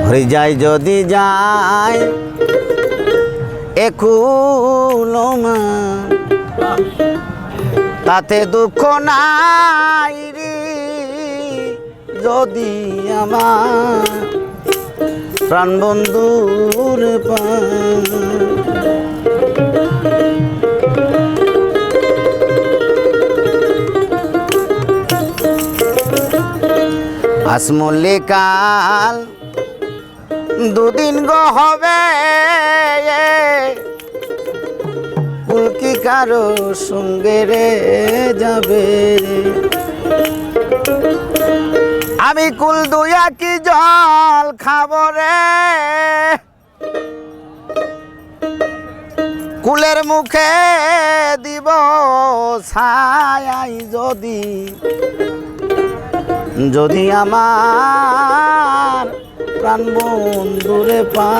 হয়ে যায় যদি যায় একুলো মা তাতে দুঃখ নাই রে, যদি আমার প্রাণ বন্ধুর পা আসমল্লি কাল দুদিন গো হবে। কুলকি কারও সঙ্গে রে যাবে? আমি কুল দুয়া কি জল খাব রে? কুলের মুখে দিব ছায়াই যদি যদি আমার প্রাণ বন্ধুরে পা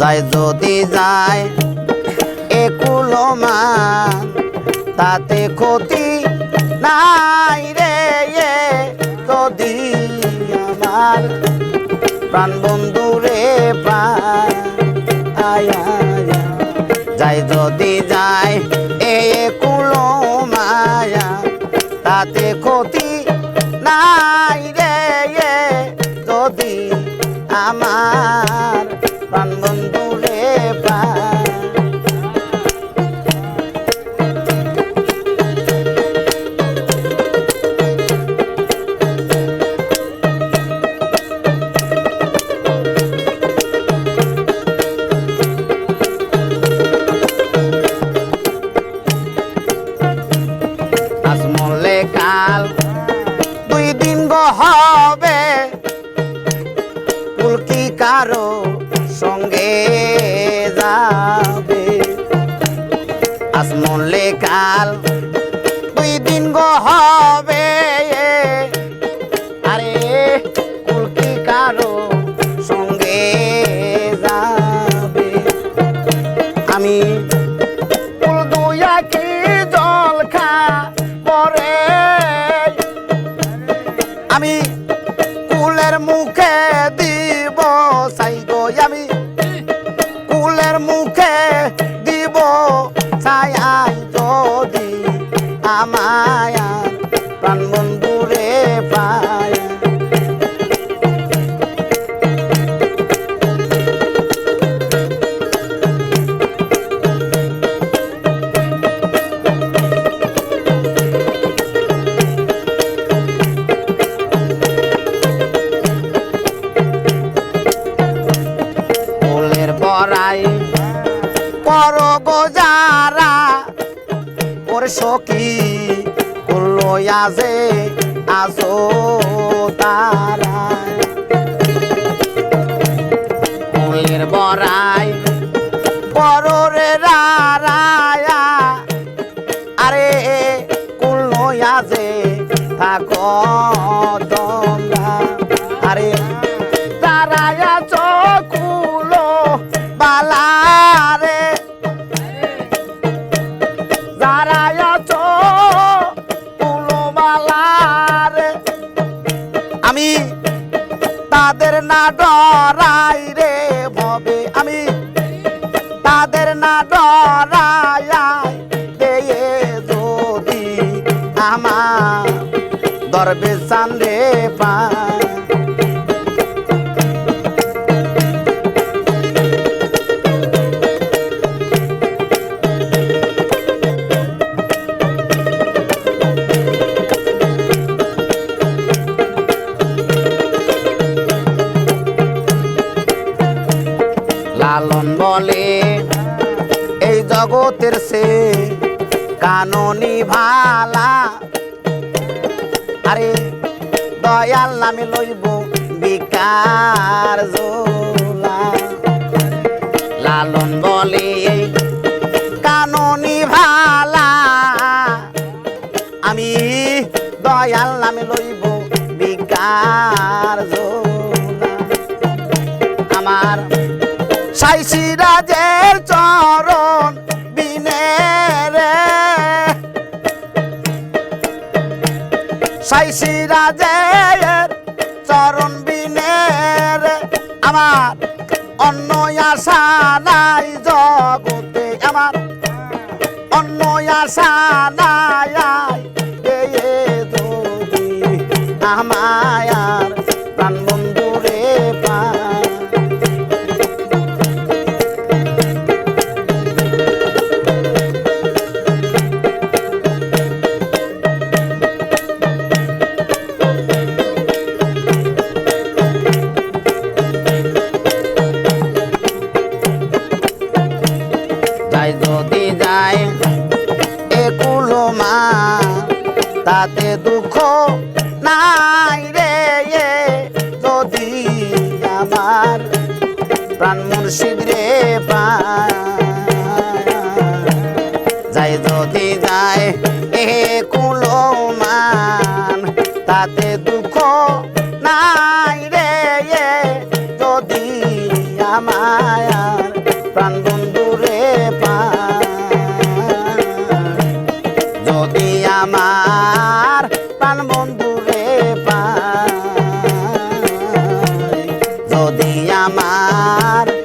যায় যদি যায় একুলো মান তাতে ক্ষতি নাই রে যদি আমার প্রাণ বন্ধুরে পায় আয় আয় আয়। যায় যদি যায় কুলো মায়া তাতে ক্ষতি নাই রে যদি আমার প্রাণ আসমলে কাল। দুই দিন গো হবে। কুলকি কারও সঙ্গে যাবে? আসমলে কাল। দুই দিন গো হবে। আরে কুলকি কারও সঙ্গে যাবে? আমি সাই গো আমি পর গোজারা ওর সখী করল আজে আসো তারা তাদের না ডরাই রে ভবে আমি। তাদের না ডরাই দেয়ে যদি আমার দরবে সান্দে পায় জগতের সে কাননি ভালা। আরে দয়াল নামে লইব বিকার জোলা। লালন বলে কাননি ভালা। আমি দয়াল নামে লইব বিকার জোলা। আমার সাইসি রাজের চরণ সাইসি রাজের চরণ বিনের আমার অন্য আশা নাই জগতে আমার অন্য আশা নাই এ যাই যদি যায় একুলো মা, তাতে দুঃখ নাই রে যদি আমার প্রাণ মুর্শিদ রে পায় যায়, যদি যায় যদি আমার।